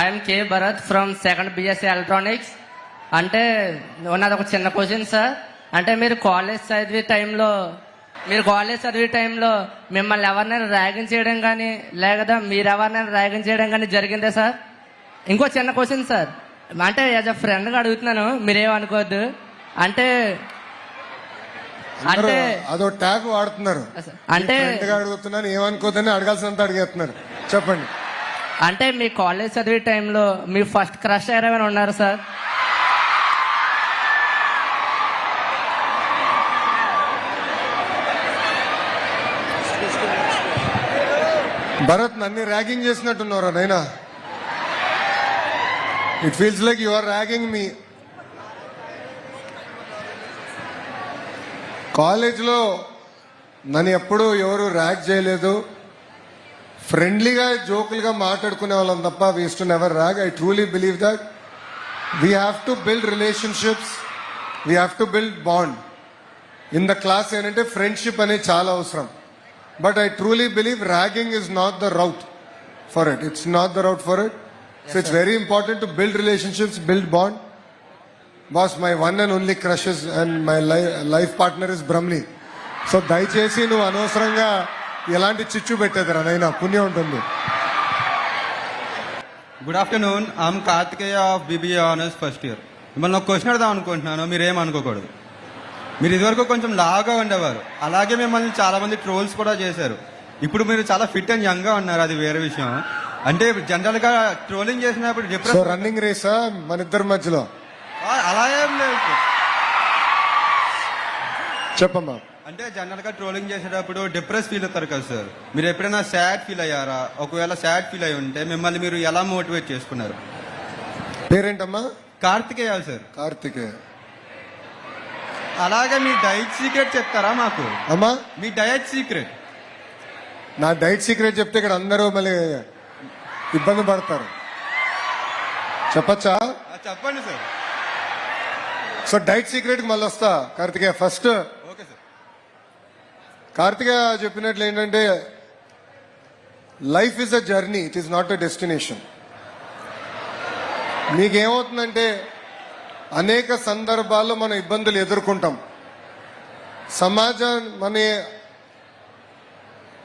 I'm K Bharat from second BSc electronics అంటే నాది ఒక చిన్న క్వశ్చన్ సార్ అంటే మీరు కాలేజ్ చదివే టైంలో మీరు కాలేజ్ చదివే టైంలో మిమ్మల్ని ఎవరినైనా ర్యాగింగ్ చేయడం కానీ లేదా మీరు ఎవరినైనా ర్యాగింగ్ చేయడం కానీ జరిగిందా సార్ ఇంకో చిన్న క్వశ్చన్ సార్ అంటే యాజ్ అ ఫ్రెండ్గా అడుగుతున్నాను మీరేమనుకోవద్దు. అంటే అంటే అదో ట్యాగ్ వాడుతున్నారు. అంటే అడుగుతున్నాను ఏమనుకోదని అడగాల్సినంత అడిగేస్తున్నారు. చెప్పండి. అంటే మీ కాలేజ్ చదివే టైంలో మీ ఫస్ట్ క్రష్ ఎవరైనా ఉన్నారు సార్ భరత్ నన్ను ర్యాగింగ్ చేసినట్టున్నారా నైనా? It feels like you are ragging మీ కాలేజ్లో నన్ను ఎప్పుడూ ఎవరు ర్యాగ్ చేయలేదు. ఫ్రెండ్లీగా జోకులుగా మాట్లాడుకునే వాళ్ళం తప్ప వీస్ to never rag I truly believe that we have to build relationships we have to build bond in the class ఏంటంటే ఫ్రెండ్షిప్ అనేది చాలా అవసరం. But I truly believe ragging is not the route for it it's not the route for it so it's very important to build relationships build bond boss my one and only crushes and my life partner is Brahmali so దయచేసి నువ్వు అనవసరంగా ఎలాంటి చిచ్చు పెట్టేదిరా నైనా? పుణ్యం ఉంటుంది. Good afternoon I'm Karthikeya of BBA honours first year మిమ్మల్ని ఒక క్వశ్చన్ అడదాం అనుకుంటున్నాను. మీరు ఏమనుకోకూడదు మీరు ఇదివరకు కొంచెం లాగా ఉండేవారు. అలాగే మిమ్మల్ని చాలా మంది ట్రోల్స్ కూడా చేశారు. ఇప్పుడు మీరు చాలా ఫిట్ అండ్ యంగ్గా ఉన్నారు. అది వేరే విషయం. అంటే జనరల్గా ట్రోలింగ్ చేసినప్పుడు సో డిప్రెస్ రన్నింగ్ రేసా మన ఇద్దరి మధ్యలో. అలా ఏం లేదు. చెప్పమ్మా. అంటే జనరల్గా ట్రోలింగ్ చేసేటప్పుడు డిప్రెస్ ఫీల్ అవుతారు కదా సార్ మీరు ఎప్పుడైనా సాడ్ ఫీల్ అయ్యారా? ఒకవేళ సాడ్ ఫీల్ అయి ఉంటే మిమ్మల్ని మీరు ఎలా మోటివేట్ చేసుకున్నారు? పేరేంటమ్మా? కార్తికేయ సార్ కార్తికేయ. అలాగే మీ డైట్ సీక్రెట్ చెప్తారా మాకు? అమ్మా? మీ డయట్ సీక్రెట్ నా డైట్ సీక్రెట్ చెప్తే ఇక్కడ అందరూ మళ్ళీ ఇబ్బంది పడతారు. చెప్పచ్చా? చెప్పండి సార్ సో డైట్ సీక్రెట్ మళ్ళీ వస్తా కార్తికేయ ఫస్ట్ కార్తికేయ చెప్పినట్లు ఏంటంటే life is a journey it is not a destination మీకేమవుతుందంటే అనేక సందర్భాల్లో మనం ఇబ్బందులు ఎదుర్కొంటాం. సమాజం మన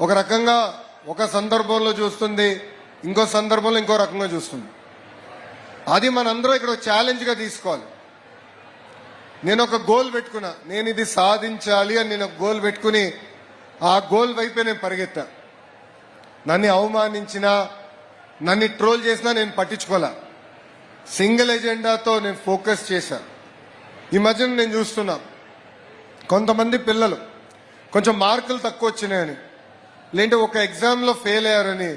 ఒక రకంగా ఒక సందర్భంలో చూస్తుంది ఇంకో సందర్భంలో ఇంకో రకంగా చూస్తుంది. అది మనందరం ఇక్కడ ఛాలెంజ్గా తీసుకోవాలి. నేను ఒక గోల్ పెట్టుకున్నా నేను ఇది సాధించాలి అని నేను ఒక గోల్ పెట్టుకుని ఆ గోల్ వైపే నేను పరిగెత్తా. నన్ను అవమానించినా నన్ను ట్రోల్ చేసినా నేను పట్టించుకోలే సింగిల్ ఎజెండాతో నేను ఫోకస్ చేశా. ఈ మధ్యన నేను చూస్తున్నా కొంతమంది పిల్లలు కొంచెం మార్కులు తక్కువ వచ్చినాయని లేదంటే ఒక ఎగ్జామ్లో ఫెయిల్ అయ్యారని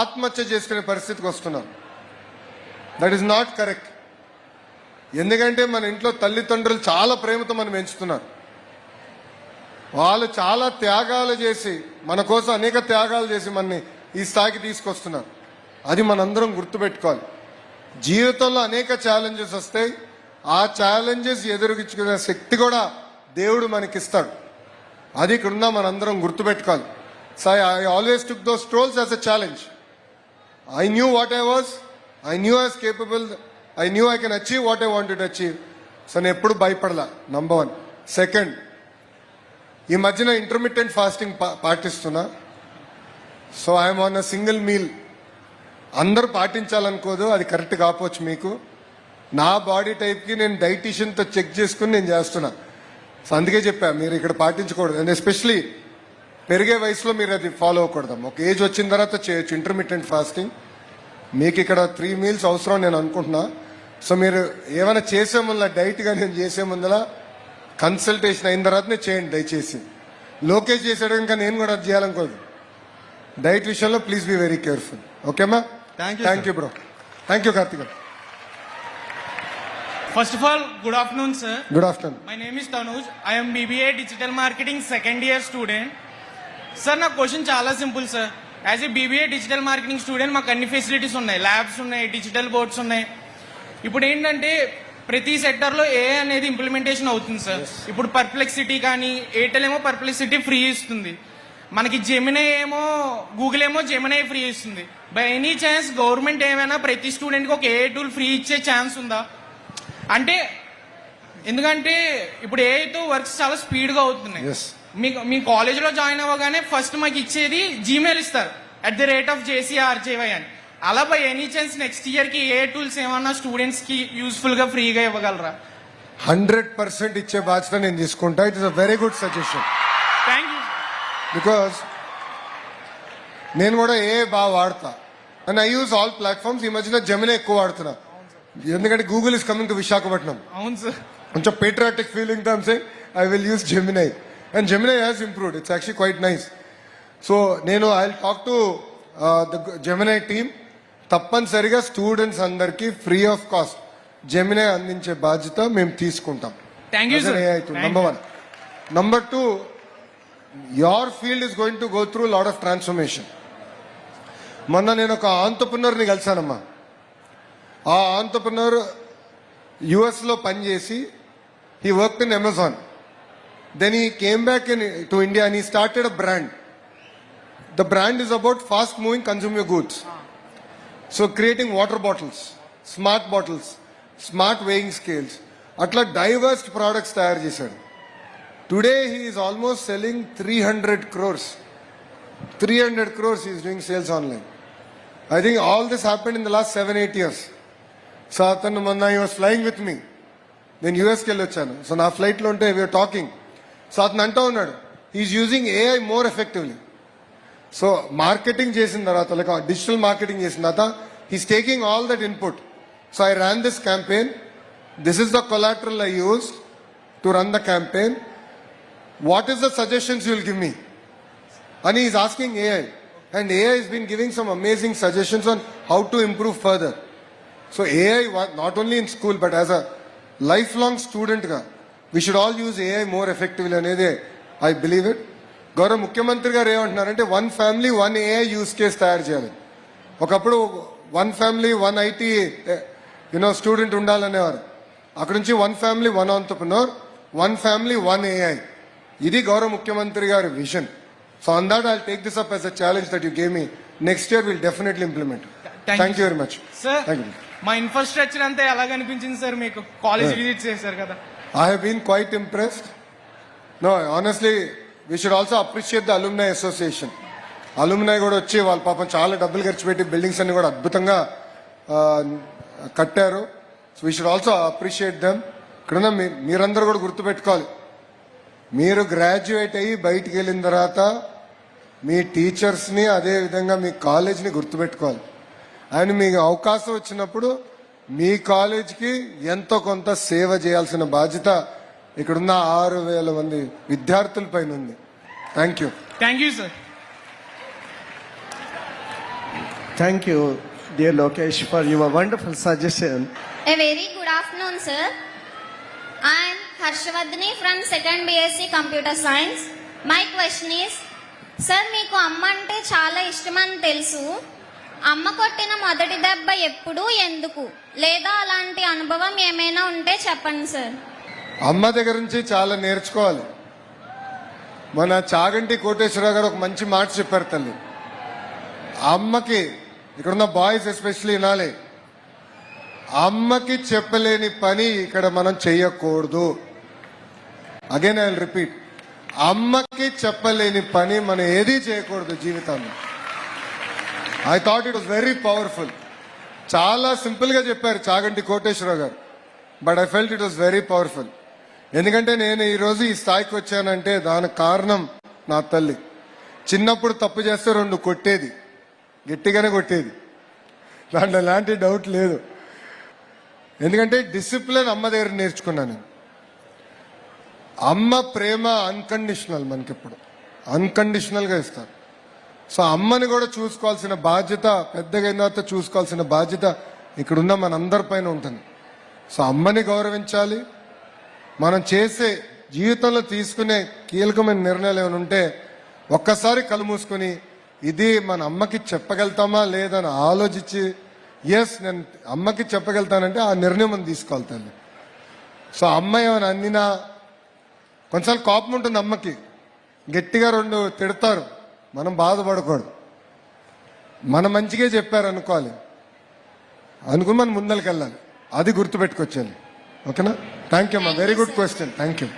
ఆత్మహత్య చేసుకునే పరిస్థితికి వస్తున్నాం. దట్ ఈస్ నాట్ కరెక్ట్ ఎందుకంటే మన ఇంట్లో తల్లిదండ్రులు చాలా ప్రేమతో మనం పెంచుతున్నారు వాళ్ళు చాలా త్యాగాలు చేసి మన కోసం అనేక త్యాగాలు చేసి మనని ఈ స్థాయికి తీసుకొస్తున్నారు. అది మనందరం గుర్తుపెట్టుకోవాలి. జీవితంలో అనేక ఛాలెంజెస్ వస్తాయి. ఆ ఛాలెంజెస్ ఎదురుగించుకునే శక్తి కూడా దేవుడు మనకిస్తాడు. అది ఇక్కడున్న మనందరం గుర్తుపెట్టుకోవాలి. So I always took those trolls as a challenge I knew what I was I knew as capable I knew I can achieve what I wanted achieve so నేను ఎప్పుడు భయపడలా. నంబర్ వన్ సెకండ్ ఈ మధ్యన intermediate fasting పాటిస్తున్నా. So I'm on a single meal అందరూ పాటించాలనుకోదు అది correct కాపోవచ్చు మీకు. నా బాడీ టైప్కి నేను డైటీషియన్తో చెక్ చేసుకుని నేను చేస్తున్నా. సో అందుకే చెప్పా మీరు ఇక్కడ పాటించకూడదు. అండ్ ఎస్పెషలీ పెరిగే వయసులో మీరు అది ఫాలో అవ్వకూడదు. ఒక ఏజ్ వచ్చిన తర్వాత చేయొచ్చు ఇంటర్మీడియట్ ఫాస్టింగ్ మీకు ఇక్కడ త్రీ మీల్స్ అవసరం నేను అనుకుంటున్నా. సో మీరు ఏమైనా చేసే ముందర డైట్గా నేను చేసే ముందర కన్సల్టేషన్ అయిన తర్వాతనే చేయండి దయచేసి. లోకేష్ చేసాడు ఇంకా నేను కూడా అది చేయాలనుకోదు. డైట్ విషయంలో please be very careful. ఓకేమా? Thank. You bro thank you Karthik First of all, good afternoon, sir. Good afternoon My name is Tanuj. I am BBA Digital Marketing second year student. Sir నా question చాలా simple sir as a BBA digital marketing student మాకు అన్ని facilities ఉన్నాయి. Labs ఉన్నాయి digital boards ఉన్నాయి. ఇప్పుడు ఏంటంటే ప్రతి సెక్టర్లో ఏ అనేది ఇంప్లిమెంటేషన్ అవుతుంది సార్ ఇప్పుడు పర్ప్లెక్సిటీ కానీ ఎయిర్టెల్ ఏమో పర్ప్లెక్సిటీ ఫ్రీ ఇస్తుంది. మనకి జెమినే ఏమో గూగుల్ ఏమో జెమినే ఫ్రీ ఇస్తుంది. బై ఎనీ ఛాన్స్ గవర్నమెంట్ ఏమైనా ప్రతి స్టూడెంట్కి ఒక ఏ టూల్ ఫ్రీ ఇచ్చే ఛాన్స్ ఉందా? అంటే ఎందుకంటే ఇప్పుడు ఏఐతో వర్క్స్ చాలా స్పీడ్గా అవుతున్నాయి. మీకు మీ కాలేజ్లో జాయిన్ అవ్వగానే ఫస్ట్ మాకు ఇచ్చేది జీమెయిల్ ఇస్తారు. At the rate of JCRJY అని. అలా బై ఎనీ ఛాన్స్ నెక్స్ట్ ఇయర్కి ఏ టూల్స్ ఏమన్నా స్టూడెంట్స్కి యూస్ఫుల్గా ఫ్రీగా ఇవ్వగలరా? హండ్రెడ్ పర్సెంట్ ఇచ్చే బాధ్యత నేను తీసుకుంటా. It is a very good suggestion thank you because నేను కూడా ఏ బాగా వాడతా. And I use all platforms ఈ మధ్యన జమినే ఎక్కువ వాడుతున్నా. ఎందుకంటే Google is coming to Visakhapatnam అవును సార్. కొంచెం పేట్రియాటిక్ ఫీలింగ్తో say I will use Gemini and Gemini has improved it's actually quite nice so నేను I talk to the Gemini team తప్పనిసరిగా స్టూడెంట్స్ అందరికీ ఫ్రీ ఆఫ్ కాస్ట్ జెమినై అందించే బాధ్యత మేము తీసుకుంటాం. Number one number two your field is going to go through lot of transformation మొన్న నేను ఒక ఆంటర్ప్రినర్ని కలిశానమ్మా. ఆ ఆంటర్ప్రినర్ యుఎస్లో పనిచేసి he work in Amazon then he came back in to India and he started a brand the brand is about fast moving consumer goods so creating water bottles smart bottles smart weighing scales అట్లా diverse products తయారు చేశాడు. Today he is almost selling three hundred crores three hundred crores is doing sales online I think all this happened in the last seven eight years so అతను మొన్న ఈ was flying with me నేను యూఎస్కి వెళ్ళి వచ్చాను so నా ఫ్లైట్లో ఉంటే వీఆర్ టాకింగ్ సో అతను అంటూ ఉన్నాడు is using AI more effectively so marketing చేసిన తర్వాత లైక్ డిజిటల్ మార్కెటింగ్ చేసిన తర్వాత he's taking all that input so I ran this campaign this is the collateral I use to run the campaign what is the suggestions you'll give me and he is asking AI. And AI has been giving some amazing suggestions on how to improve further. So AI, wa- not only in school, but as a lifelong student, ga, we should all use AI more effectively అనేది I believe it గౌరవ ముఖ్యమంత్రి గారు ఏమంటున్నారంటే one family one AI use case తయారు చేయాలి. ఒకప్పుడు one family one IT you know student ఉండాలనేవారు. అక్కడ నుంచి one family one entrepreneur one family one AI ఇది గౌరవ ముఖ్యమంత్రి గారి vision so on that I take this up as a challenge that you gave me next year will definitely implement thank you very much మా infrastructure అంతా ఎలా కనిపించింది sir మీకు? College. Visit చేశారు కదా. Have been quite impressed. No, honestly, we should also appreciate the alumni association alumni కూడా వచ్చి వాళ్ళ పాపం చాలా డబ్బులు ఖర్చు పెట్టి బిల్డింగ్స్ అన్ని కూడా అద్భుతంగా కట్టారు. So we should also appreciate them ఇక్కడ మీ- మీరందరూ కూడా గుర్తుపెట్టుకోవాలి. మీరు గ్రాడ్యుయేట్ అయ్యి బయటికి వెళ్ళిన తర్వాత మీ టీచర్స్ని అదే విధంగా మీ కాలేజ్ని గుర్తుపెట్టుకోవాలి. అండ్ మీకు అవకాశం వచ్చినప్పుడు మీ కాలేజ్కి ఎంతో కొంత సేవ చేయాల్సిన బాధ్యత ఇక్కడ ఉన్న ఆరు వేల మంది విద్యార్థుల పైన ఉంది. Thank you thank you sir thank you dear Lokesh for your wonderful suggestion a very good afternoon sir I Harshavardhani from second BSc computer science my question is sir మీకు అమ్మ అంటే చాలా ఇష్టం అని తెలుసు. అమ్మ కొట్టిన మొదటి దెబ్బ ఎప్పుడు ఎందుకు? లేదా అలాంటి అనుభవం ఏమైనా ఉంటే చెప్పండి సార్ అమ్మ దగ్గర నుంచి చాలా నేర్చుకోవాలి. మన చాగంటి కోటేశ్వరరావు గారు ఒక మంచి మాట చెప్పారు తల్లి. అమ్మకి ఇక్కడున్న బాయ్స్ ఎస్పెషల్లీ వినాలి. అమ్మకి చెప్పలేని పని ఇక్కడ మనం చెయ్యకూడదు అగైన్ ఐ రిపీట్ అమ్మకి చెప్పలేని పని మనం ఏదీ చేయకూడదు జీవితంలో. I thought it was very powerful చాలా సింపుల్గా చెప్పారు చాగంటి కోటేశ్వరరావు గారు. But I felt it was very powerful ఎందుకంటే నేను ఈరోజు ఈ స్థాయికి వచ్చానంటే దానికి కారణం నా తల్లి. చిన్నప్పుడు తప్పు చేస్తే రెండు కొట్టేది. గట్టిగానే కొట్టేది. దాంట్లో ఎలాంటి డౌట్ లేదు. ఎందుకంటే డిసిప్లిన్ అమ్మ దగ్గర నేర్చుకున్నాను నేను. అమ్మ ప్రేమ అన్కండిషనల్ మనకిప్పుడు. అన్కండిషనల్గా ఇస్తారు. సో అమ్మని కూడా చూసుకోవాల్సిన బాధ్యత పెద్దగా అయిన తర్వాత చూసుకోవాల్సిన బాధ్యత ఇక్కడున్న మనందరి పైన ఉంటుంది. సో అమ్మని గౌరవించాలి మనం చేసే జీవితంలో తీసుకునే కీలకమైన నిర్ణయాలు ఏమైనా ఉంటే ఒక్కసారి కళ్ళు మూసుకొని ఇది మన అమ్మకి చెప్పగలుగుతామా లేదని ఆలోచించి ఎస్ నేను అమ్మకి చెప్పగలుగుతానంటే ఆ నిర్ణయం మనం తీసుకోవాలి తల్లి. సో అమ్మ ఏమైనా అన్నినా కొంచెం కోపం ఉంటుంది అమ్మకి. గట్టిగా రెండు తిడతారు. మనం బాధపడకూడదు. మన మంచిగా చెప్పారు అనుకోవాలి అనుకుని మనం ముందరికి వెళ్ళాలి అది గుర్తుపెట్టుకొచ్చాను ఓకేనా? థ్యాంక్ యూ అమ్మా very good question thank you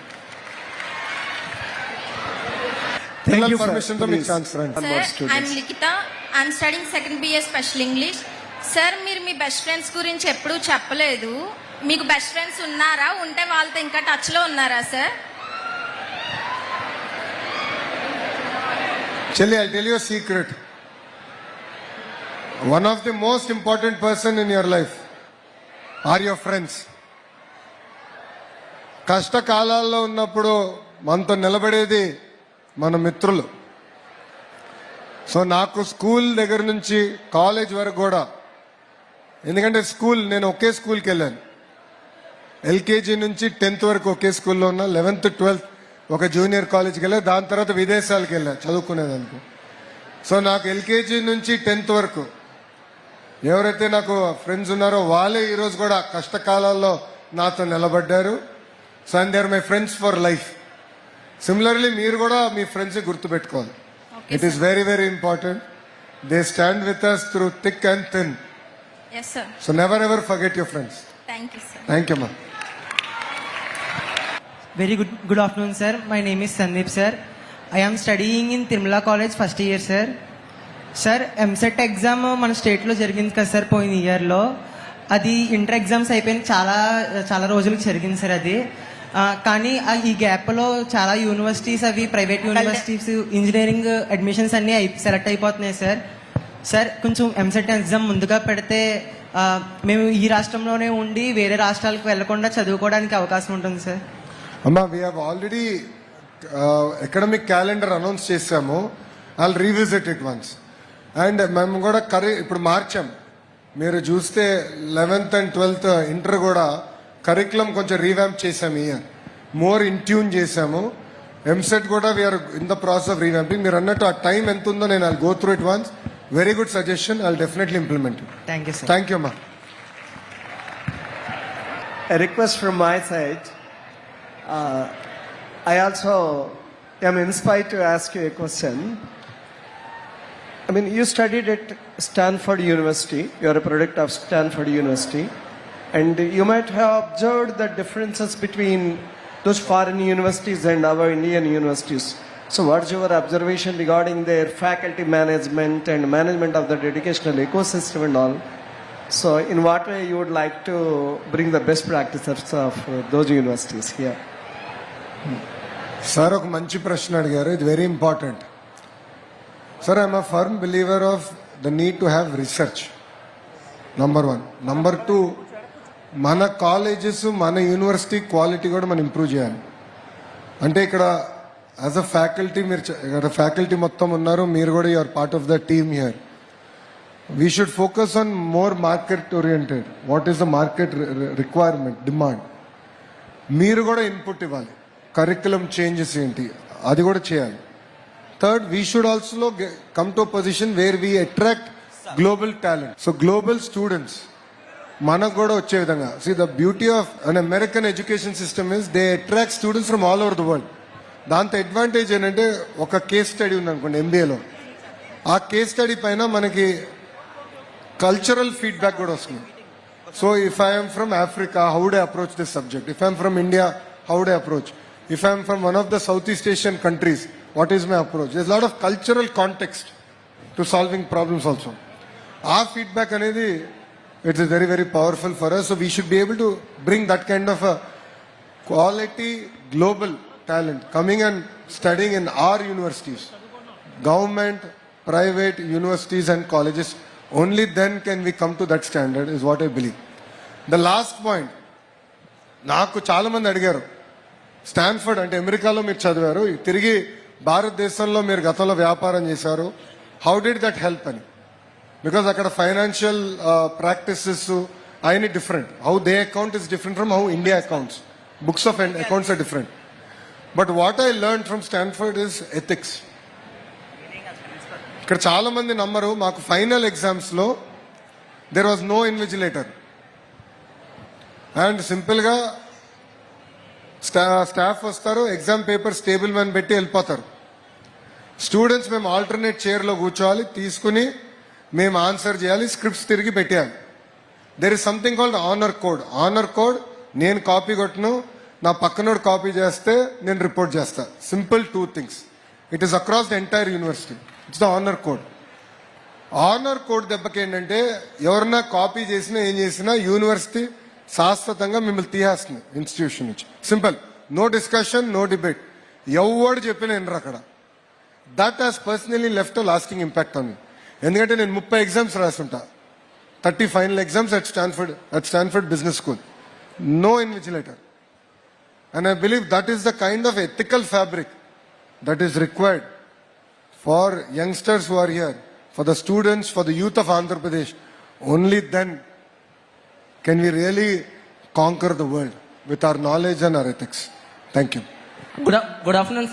Thank you, sir. పర్మిషన్తో మీకు. ఛాన్స్ రండి బిఏ స్పెషల్ ఇంగ్లీష్ సార్ మీరు మీ బెస్ట్ ఫ్రెండ్స్ గురించి ఎప్పుడూ చెప్పలేదు. మీకు బెస్ట్ ఫ్రెండ్స్ ఉన్నారా? ఉంటే వాళ్ళతో ఇంకా టచ్లో ఉన్నారా సార్ చెల్లి I tell you secret one of the most important person in your life are your friends కష్టకాలాల్లో ఉన్నప్పుడు మనతో నిలబడేది మన మిత్రులు. సో నాకు స్కూల్ దగ్గర నుంచి కాలేజ్ వరకు కూడా ఎందుకంటే స్కూల్ నేను ఒకే స్కూల్కి వెళ్ళాను. ఎల్కేజీ నుంచి టెన్త్ వరకు ఒకే స్కూల్లో ఉన్నా లెవెన్త్ ట్వెల్త్ ఒక జూనియర్ కాలేజ్కి వెళ్ళా దాని తర్వాత విదేశాలకు వెళ్ళా చదువుకునేదానికి. సో నాకు ఎల్కేజీ నుంచి టెన్త్ వరకు ఎవరైతే నాకు ఫ్రెండ్స్ ఉన్నారో వాళ్ళే ఈరోజు కూడా కష్టకాలాల్లో నాతో నిలబడ్డారు. So and they are my friends for life similarly మీరు కూడా మీ ఫ్రెండ్స్ గుర్తుపెట్టుకోవాలి. It is very very important they stand with us through thick and thin sir so never ever forget your friends thank you sir thank you అమ్మా Very good, good afternoon, sir. My name is Sandeep, sir. I am studying in Tirumala College first year, sir. Sir EAMCET exam మన స్టేట్లో జరిగింది కదా sir పోయిన ఇయర్లో అది inter exams అయిపోయిన చాలా చాలా రోజులకు జరిగింది సార్ అది. కానీ ఆ ఈ గ్యాప్లో చాలా యూనివర్సిటీస్ అవి ప్రైవేట్ యూనివర్సిటీస్ ఇంజనీరింగ్ అడ్మిషన్స్ అన్నీ అయి సెలెక్ట్ అయిపోతున్నాయి సార్ సార్ కొంచెం ఎంసెట్ ఎగ్జామ్ ముందుగా పెడితే ఆ, మేము ఈ రాష్ట్రంలోనే ఉండి వేరే రాష్ట్రాలకు వెళ్ళకుండా చదువుకోవడానికి అవకాశం ఉంటుంది సార్ అమ్మా we already academic calendar announce చేశాము I revisit it once and మేము కూడా కరీ ఇప్పుడు మార్చాం. మీరు చూస్తే లెవెన్త్ అండ్ ట్వెల్త్ ఇంటర్ కూడా కరిక్యులం కొంచెం రీవ్యాంప్ చేసాము మోర్ ఇంట్యూన్ చేసాము ఎంసెట్ కూడా we are in the process of revamping మీరు అన్నట్టు ఆ టైం ఎంత ఉందో నేను go through it once very good suggestion I definitely implement thank you thank you అమ్మా request from my side I also I'm inspire to ask you a question I mean you studied at Stanford University your product of Stanford University And you might have observed the differences between those foreign universities and our Indian universities. So, what's your observation regarding their faculty management and management of the educational ecosystem and all? So, in what way you would like to bring the best practices of uh, those universities here? Sir ఒక మంచి ప్రశ్న అడిగారు ఇది very important sir I'm a firm believer of the need to have research number one number two మన colleges మన university quality కూడా మనం improve చేయాలి. అంటే ఇక్కడ యాజ్ అ ఫ్యాకల్టీ మీరు ఇక్కడ ఫ్యాకల్టీ మొత్తం ఉన్నారు మీరు కూడా you're part of the team here we should focus on more market oriented what is the market requirement demand మీరు కూడా ఇన్పుట్ ఇవ్వాలి. కరికులం చేంజెస్ ఏంటి? అది కూడా చేయాలి. Third we should also come to position where we attract global talent so global students మనకు కూడా వచ్చే విధంగా. See the beauty of an American education system is they attract students from all over the world దాంతో advantage ఏంటంటే ఒక case study ఉంది అనుకోండి ఎంబీఏలో ఆ కేస్ స్టడీ పైన మనకి కల్చరల్ ఫీడ్బ్యాక్ కూడా వస్తుంది. So if I'm from Africa how they approach this subject if I'm from India how they approach if I'm from one of the South East Asian countries what is my approach this lot of cultural context to solving problems also ఆ feedback అనేది it's very very powerful for us so we should be able to bring that kind of quality global talent coming and studying in our universities government private universities and colleges only then can we come to that standard is what I believe the last point నాకు చాలా మంది అడిగారు Stanford అంటే అమెరికాలో మీరు చదివారు తిరిగి భారతదేశంలో మీరు గతంలో వ్యాపారం చేశారు హౌ డిడ్ దట్ హెల్ప్ అని బికాస్ అక్కడ ఫైనాన్షియల్ ప్రాక్టీసెస్ అవన్నీ different how they account is different from how India accounts books of accounts are different but what I learn from Stanford is ethics ఇక్కడ చాలా మంది నమ్మరు మాకు ఫైనల్ ఎగ్జామ్స్లో there was no invigilator and సింపుల్గా స్టా staff వస్తారు ఎగ్జామ్ పేపర్స్ టేబుల్ మీద పెట్టి వెళ్ళిపోతారు. స్టూడెంట్స్ మేము ఆల్టర్నేట్ చైర్లో కూర్చోవాలి తీసుకుని మేము ఆన్సర్ చేయాలి స్క్రిప్ట్స్ తిరిగి పెట్టేయాలి. There is something called honour code honour code నేను కాపీ కొట్టను నా పక్కనోడు కాపీ చేస్తే నేను రిపోర్ట్ చేస్తా. Simple two things it is across the entire university it's the honour code honour code దెబ్బకి ఏంటంటే ఎవరన్నా కాపీ చేసినా ఏం చేసినా యూనివర్సిటీ శాశ్వతంగా మిమ్మల్ని తీసేస్తుంది ఇన్స్టిట్యూషన్ నుంచి. Simple no discussion no debate ఎవడు చెప్పిన వినరు అక్కడ. That has personally left lasting impact on you ఎందుకంటే నేను ముప్పై exams రాసుంటా thirty final exams at Stanford at Stanford Business School no invigilator and I believe that is the kind of ethical fabric that is required for youngsters who are here, for the students, for the youth of Andhra Pradesh, only then can we really conquer the world with our knowledge and our ethics. Thank you. Good good afternoon sir